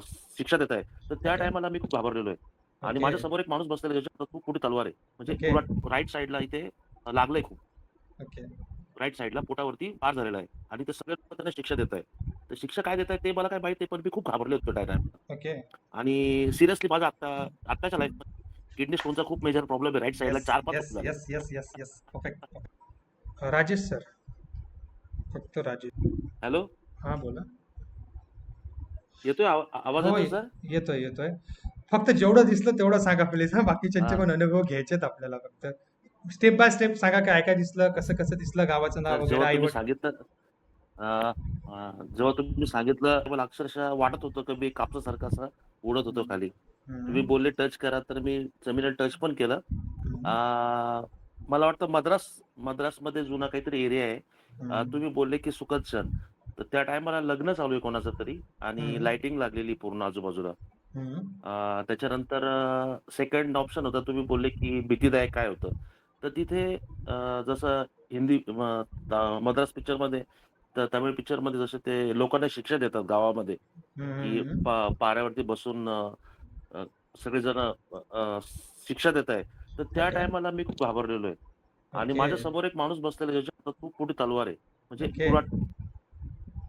शिक्षा देत आहे तर त्या. टायमाला मी खूप घाबरलेलो आहे आणि. माझ्यासमोर एक माणूस बसलेला आहे ज्याच्या खूप मोठी तलवार आहे म्हणजे. पुरा राईट साईडला इथे लागलंय खूप. राईट साईडला पोटावरती वार झालेला आहे आणि ते सगळे त्यांना शिक्षा देत आहे तर शिक्षा काय देत आहे ते मला काय माहीत पण मी खूप घाबरले होते त्या टायमाला. आणि सिरियसली माझा आता आत्ताच्या लाईफमध्ये किडनी स्टोनचा खूप मेजर प्रॉब्लेम आहे राईट साईडला चार पाच राजेश सर. फक्त राजेश. हॅलो हां, बोला. येतोय आवा आवाज हो, येतोय येतोय, येतोय. फक्त जेवढं दिसलं तेवढं सांगा प्लीज हां. बाकीच्यांचे. पण अनुभव घ्यायचेत आपल्याला फक्त. स्टेप बाय स्टेप सांगा काय काय दिसलं, कसं कसं दिसलं, गावाचं नाव वगैरे, सांगितलं जेव्हा तुम्ही सांगितलं मला अक्षरशः वाटत होतं की मी कापसासारखं असं उडत होतो खाली. तुम्ही. बोलले टच करा तर मी जमिनीला टच पण केलं. अ. मला वाटतं मद्रास मद्रासमध्ये जुना काहीतरी एरिया आहे. तुम्ही बोलले की सुखद क्षण. तर त्या टायमाला लग्न चालू आहे कोणाचं तरी आणि. लाइटिंग लागलेली पूर्ण आजूबाजूला. अ, त्याच्यानंतर सेकंड ऑप्शन होता तुम्ही बोलले की भीतीदायक काय होतं? तर तिथे अ, जसं हिंदी म मद्रास पिक्चरमध्ये त तमिळ पिक्चरमध्ये जसे ते लोकांना शिक्षा देतात गावामध्ये, की. पा पाऱ्यावरती बसून अ, अ, सगळेजण अ, अ, शिक्षा देत आहे. तर त्या. टायमाला मी खूप घाबरलेलो आहे आणि. माझ्यासमोर एक माणूस बसलेला ज्याच्या हातात खूप मोठी तलवार आहे. म्हणजे. पुरा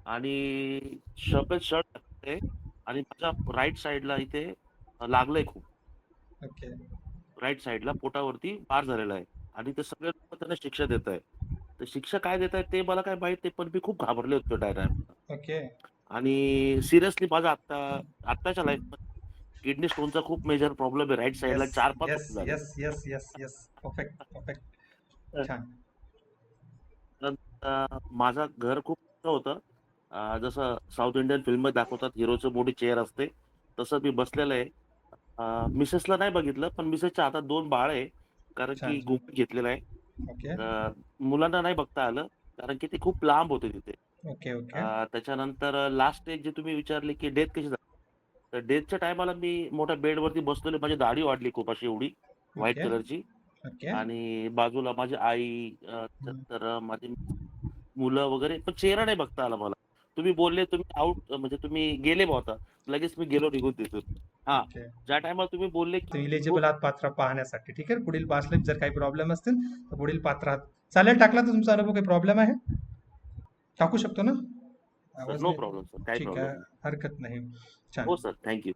आणि सफेद शर्ट घातलंय आणि माझ्या राईट साईडला इथे लागलंय खूप. राईट साईडला पोटावरती वार झालेला आहे आणि ते सगळे लोकं त्यांना शिक्षा देत आहे. तर शिक्षा काय देत आहेत ते मला काय माहीत नाही पण मी खूप घाबरले होते. ओके. आणि सिरियसली माझा आत्ता आत्ताच्या लाईफमध्ये किडनी स्टोनचा खूप मेजर प्रॉब्लेम आहे राईट साईडला येस, 4-5 येस, वर्ष झाले. Yes, yes, yes, yes. Perfect, माझं घर खूप होतं. जसं साउथ इंडियन फिल्ममध्ये दाखवतात हिरोची मोठी चेअर असते, तसं मी बसलेलं आहे. मिसेसला नाही बघितलं, पण मिसेसच्या हातात 2 बाळ आहे. कारण की. घुंगू घेतलेला आहे. तर मुलांना नाही बघता आलं, कारण की ते खूप लांब होते तिथे. त्याच्यानंतर लास्ट स्टेज जे तुम्ही विचारली, की डेथ कशी झाली? तर डेथच्या टायमाला मी मोठ्या बेडवरती बसलेलो. माझी दाढी वाढली खूप अशी एवढी व्हाईट. कलरची. आणि बाजूला माझी आई. त्याच्यानंतर माझी मुलं वगैरे, पण चेहरा नाही बघता आला मला. तुम्ही बोलले तुम्ही आउट म्हणजे तुम्ही गेले आता. लगेच मी गेलो निघून तिथून. हां. ज्या टायमाला तुम्ही बोलले की इलिजिबल आहात पात्र पाहण्यासाठी. ठीक आहे. पुढील पासला जर काही प्रॉब्लेम असतील, तर पुढील पात्र आहात. चालेल टाकला तर तुमचा अनुभव काही प्रॉब्लेम आहे? टाकू शकतो ना? No problem sir. काही. हरकत नाही. हो सर. Thank you.